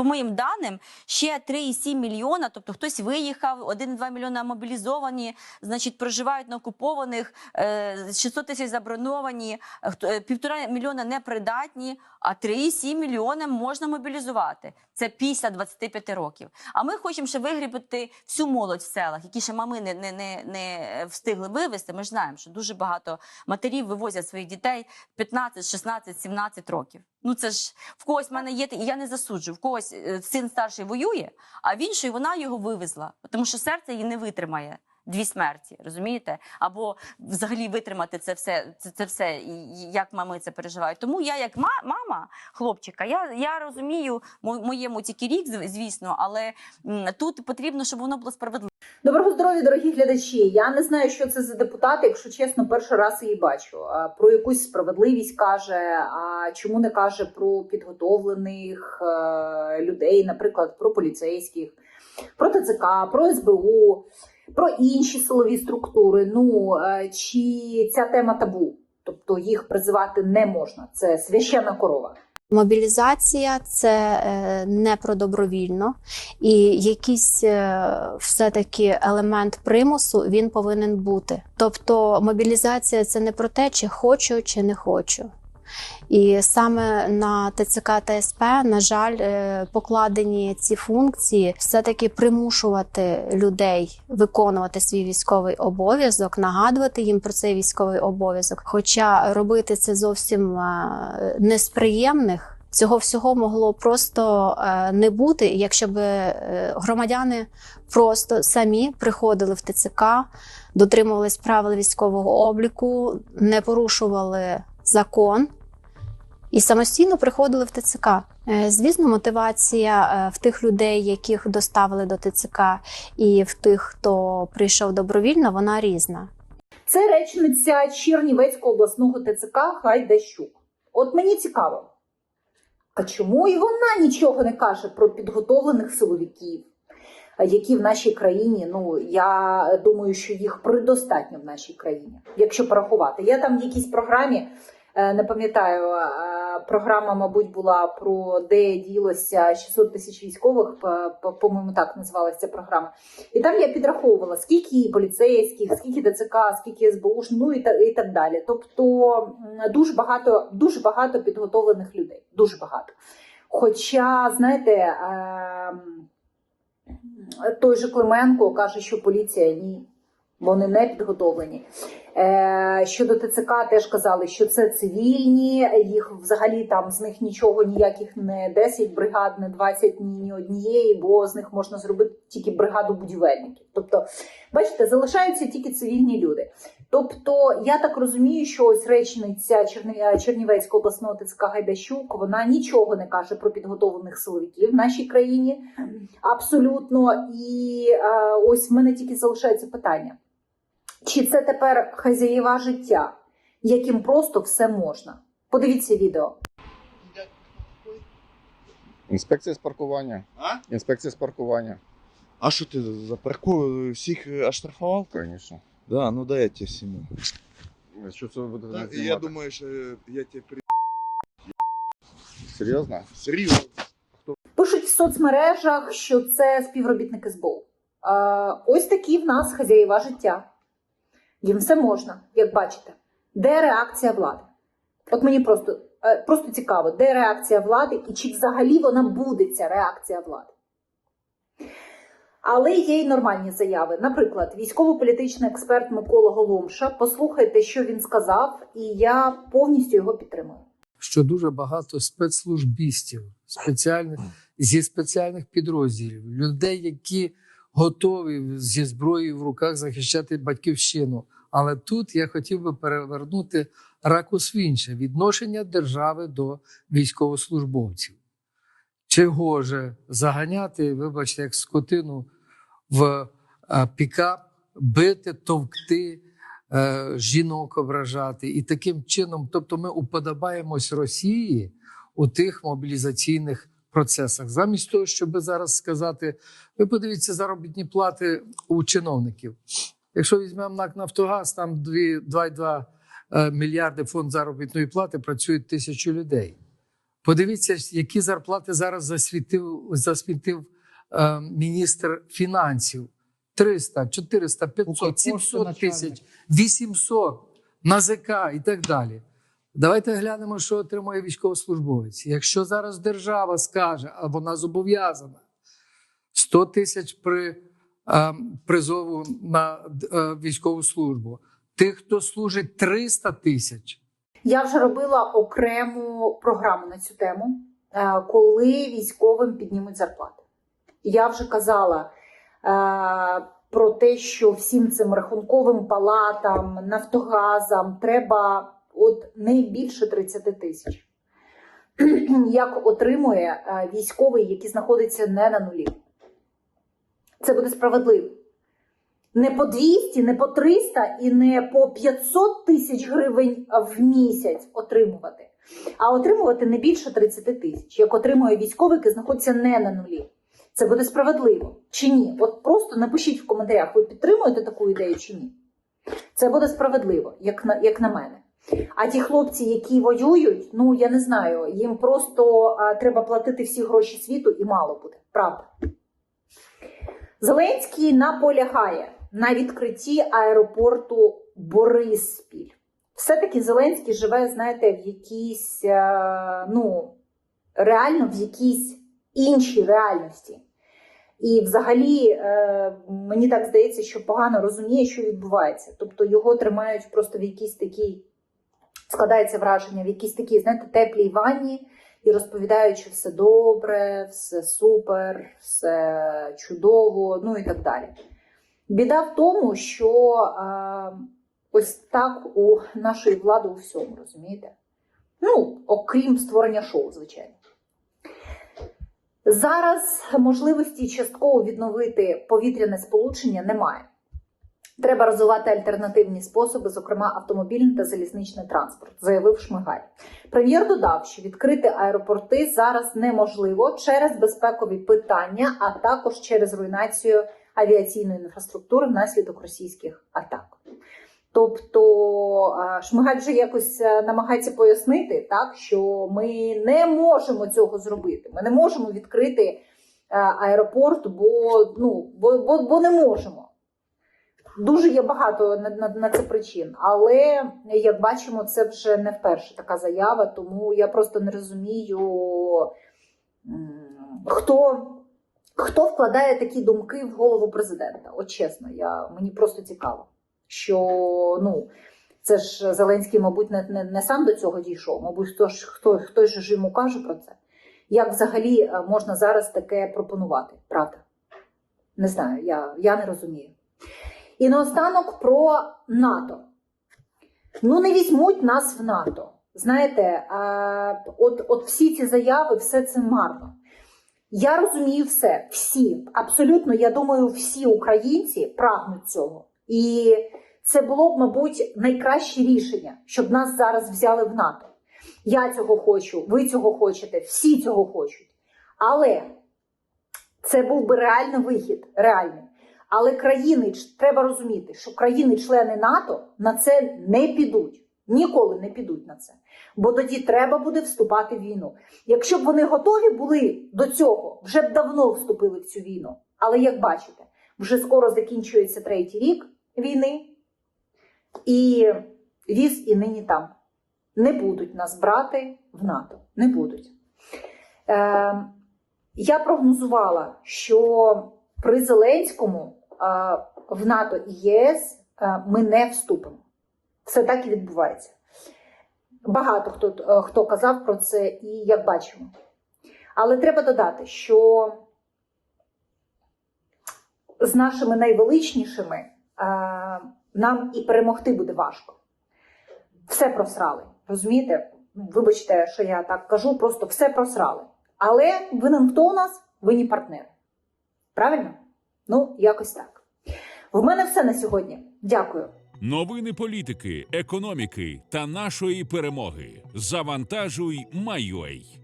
по моїм даним, ще 3,7 мільйона, тобто хтось виїхав, 1,2 мільйона мобілізовані, значить, проживають на окупованих, е, 600 тисяч заброновані, е, е, півтора мільйона непридатні, а 3,7 мільйона можна мобілізувати. Це після 25 років. А ми хочемо ще вигрібати всю молодь в селах, які ще мами не, не, не, не встигли вивезти. Ми ж знаємо, що дуже багато матерів вивозять своїх дітей 15, 16, 17 років. Ну це ж в когось в мене є, і я не засуджую. В когось е, син старший воює, а в іншої вона його вивезла, тому що серце її не витримає. Дві смерті, розумієте? Або взагалі витримати це все, це, це все, і як мами це переживають. Тому я, як ма- мама хлопчика, я, я розумію мо- моєму тільки рік, звісно, але тут потрібно, щоб воно було справедливо. Доброго здоров'я, дорогі глядачі. Я не знаю, що це за депутат, якщо чесно, перший раз її бачу. Про якусь справедливість каже. А чому не каже про підготовлених е, людей, наприклад, про поліцейських, про ТЦК, про СБУ, про інші силові структури. Ну е, чи ця тема табу? Тобто їх призивати не можна. Це священна корова. Мобілізація це е, не про добровільно, і якийсь е, все-таки елемент примусу він повинен бути. Тобто мобілізація це не про те, чи хочу, чи не хочу. І саме на ТЦК та СП, на жаль, е, покладені ці функції все-таки примушувати людей виконувати свій військовий обов'язок, нагадувати їм про цей військовий обов'язок. Хоча робити це зовсім е, не з приємних. Цього всього могло просто е, не бути, якщо б громадяни просто самі приходили в ТЦК, дотримувались правил військового обліку, не порушували закон і самостійно приходили в ТЦК. Е, Звісно, мотивація е, в тих людей, яких доставили до ТЦК, і в тих, хто прийшов добровільно, вона різна. Це речниця Чернівецького обласного ТЦК Хайдащук. От мені цікаво, а чому і вона нічого не каже про підготовлених силовиків, які в нашій країні, ну я думаю, що їх предостатньо в нашій країні, якщо порахувати. Я там в якійсь програмі. е, Не пам'ятаю, е, програма, мабуть, була про де ділося 600 тисяч військових, по- по-моєму, так називалася ця програма. І там я підраховувала, скільки поліцейських, скільки ТЦК, скільки СБУ, ну і так, і так далі. Тобто дуже багато, дуже багато підготовлених людей. Дуже багато. Хоча, знаєте, ем, той же Клименко каже, що поліція ні. Вони не підготовлені. Е, щодо ТЦК теж казали, що це цивільні, їх взагалі там з них нічого ніяких не 10 бригад, не 20, ні, ні однієї, бо з них можна зробити тільки бригаду будівельників. Тобто, бачите, залишаються тільки цивільні люди. Тобто, я так розумію, що ось речниця Чернів- Чернівецького обласного ТЦК Гайдащук, вона нічого не каже про підготовлених силовиків в нашій країні. Абсолютно. І е, ось в мене тільки залишається питання: чи це тепер хазяєва життя, яким просто все можна? Подивіться відео. Інспекція з паркування. А? Інспекція з паркування, А що ти за парковку всіх е, оштрафував? звісно. Да, ну дай я тебе сім'ю. Що це Да, знімати? я думаю, що я тебе при... Серйозно? Серйозно. Пишуть в соцмережах, що це співробітник СБУ. Е, ось такі в нас хазяєва життя. Їм все можна, як бачите. Де реакція влади? От мені просто, е, просто цікаво, де реакція влади і чи взагалі вона буде ця реакція влади. Але є й нормальні заяви. Наприклад, військово-політичний експерт Микола Голомша. Послухайте, що він сказав, і я повністю його підтримую. що дуже багато спецслужбістів, спеціальних зі спеціальних підрозділів, людей, які готові зі зброєю в руках захищати батьківщину. Але тут я хотів би перевернути ракус в інше відношення держави до військовослужбовців. Чи гоже заганяти, вибачте, як скотину в е, пікап, бити, товкти, е, жінок ображати. І таким чином, тобто, ми уподобаємось Росії у тих мобілізаційних процесах. Замість того, щоб зараз сказати, ви подивіться заробітні плати у чиновників. Якщо візьмемо НАК Нафтогаз, там дві- 2,2 е, мільярди фонд заробітної плати працюють тисячу людей. Подивіться, які зарплати зараз засвітив, засвітив е, міністр фінансів. 300, 400, 500, 700 тисяч, 800, НАЗК і так далі. Давайте глянемо, що отримує військовослужбовець. Якщо зараз держава скаже, а вона зобов'язана 100 тисяч при е, призову на е, військову службу, тих, хто служить 300 тисяч, Я вже робила окрему програму на цю тему, е, коли військовим піднімуть зарплати. Я вже казала про те, що всім цим рахунковим палатам, Нафтогазам треба от не більше 30 тисяч. Як отримує е, військовий, який знаходиться не на нулі. Це буде справедливо. Не по 200, не по 300 і не по 500 тисяч гривень в місяць отримувати, а отримувати не більше 30 тисяч, як отримує військовий, який знаходиться не на нулі. Це буде справедливо чи ні? От просто напишіть в коментарях, ви підтримуєте таку ідею чи ні. Це буде справедливо, як на, як на мене. А ті хлопці, які воюють, ну я не знаю, їм просто а, треба платити всі гроші світу і мало буде. Правда. Зеленський наполягає на відкритті аеропорту Бориспіль. Все-таки Зеленський живе, знаєте, в якійсь, е, ну, реально в якійсь іншій реальності. І взагалі е, мені так здається, що погано розуміє, що відбувається. Тобто його тримають просто в якійсь такій, складається враження, в якійсь такій, знаєте, теплій ванні і розповідають, що все добре, все супер, все чудово, ну і так далі. Біда в тому, що е, ось так у нашої влади у всьому, розумієте? Ну, окрім створення шоу, звичайно. Зараз можливості частково відновити повітряне сполучення немає. Треба розвивати альтернативні способи, зокрема автомобільний та залізничний транспорт, заявив Шмигаль. Прем'єр додав, що відкрити аеропорти зараз неможливо через безпекові питання, а також через руйнацію авіаційної інфраструктури внаслідок російських атак. Тобто Шмигаль вже якось е, намагається пояснити, так, що ми не можемо цього зробити. Ми не можемо відкрити е, аеропорт, бо, ну, бо, бо, бо не можемо. Дуже є багато на, на, на це причин, але як бачимо, це вже не вперше така заява, тому я просто не розумію, хто, хто вкладає такі думки в голову президента. От чесно, я, мені просто цікаво, що ну, це ж Зеленський, мабуть, не, не, не сам до цього дійшов, мабуть, хто ж хто, хтось ж йому каже про це. Як взагалі е, можна зараз таке пропонувати? Правда? Не знаю, я, я не розумію. І наостанок про НАТО. Ну, не візьмуть нас в НАТО. Знаєте, от, от всі ці заяви, все це марно. Я розумію все, всі, абсолютно, я думаю, всі українці прагнуть цього. І це було б, мабуть, найкраще рішення, щоб нас зараз взяли в НАТО. Я цього хочу, ви цього хочете, всі цього хочуть. Але це був би реальний вихід, реальний. Але країни треба розуміти, що країни-члени НАТО на це не підуть. Ніколи не підуть на це. Бо тоді треба буде вступати в війну. Якщо б вони готові були до цього, вже б давно вступили в цю війну. Але як бачите, вже скоро закінчується третій рік війни, і віз і нині там. Не будуть нас брати в НАТО. Не будуть. Е, я прогнозувала, що при Зеленському в НАТО і ЄС ми не вступимо. Все так і відбувається. Багато хто, хто казав про це, і як бачимо. Але треба додати, що з нашими найвеличнішими нам і перемогти буде важко. Все просрали. Розумієте? Вибачте, що я так кажу, просто все просрали. Але винен хто у нас? Винні партнери. Правильно? Ну, якось так. В мене все на сьогодні. Дякую. Новини політики, економіки та нашої перемоги. Завантажуй, майой.